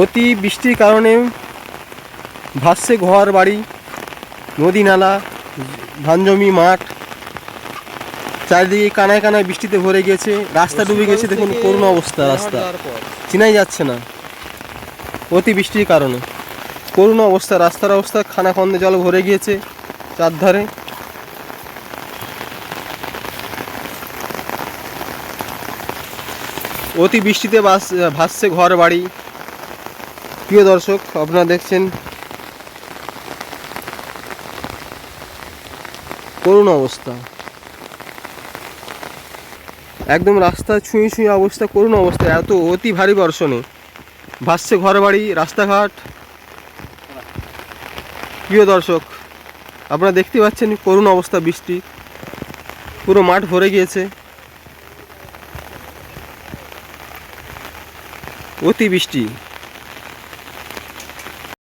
অতি বৃষ্টির কারণে ভাসছে ঘর বাড়ি নদী নালা ধান জমি মাঠ চারিদিকে কানায় কানায় বৃষ্টিতে ভরে গেছে রাস্তা ডুবে গেছে দেখুন করুণ অবস্থা রাস্তা। চিনাই যাচ্ছে না। অতি বৃষ্টির কারণে। করুণ অবস্থা রাস্তার অবস্থা খানা খন্দে জল ভরে গিয়েছে চারধারে। অতি বৃষ্টিতে বাস ভাসছে ঘর বাড়ি প্রিয় দর্শক, আপনারা দেখছেন করুণ অবস্থা। একদম রাস্তা ছুঁয়ে ছুঁয়ে অবস্থা, করুণ অবস্থা, এত অতি ভারী বর্ষণে। ভাসছে ঘর বাড়ি রাস্তাঘাট। প্রিয় দর্শক, আপনারা দেখতে পাচ্ছেন করুণ অবস্থা বৃষ্টি। পুরো মাঠ ভরে গিয়েছে। অতি বৃষ্টি।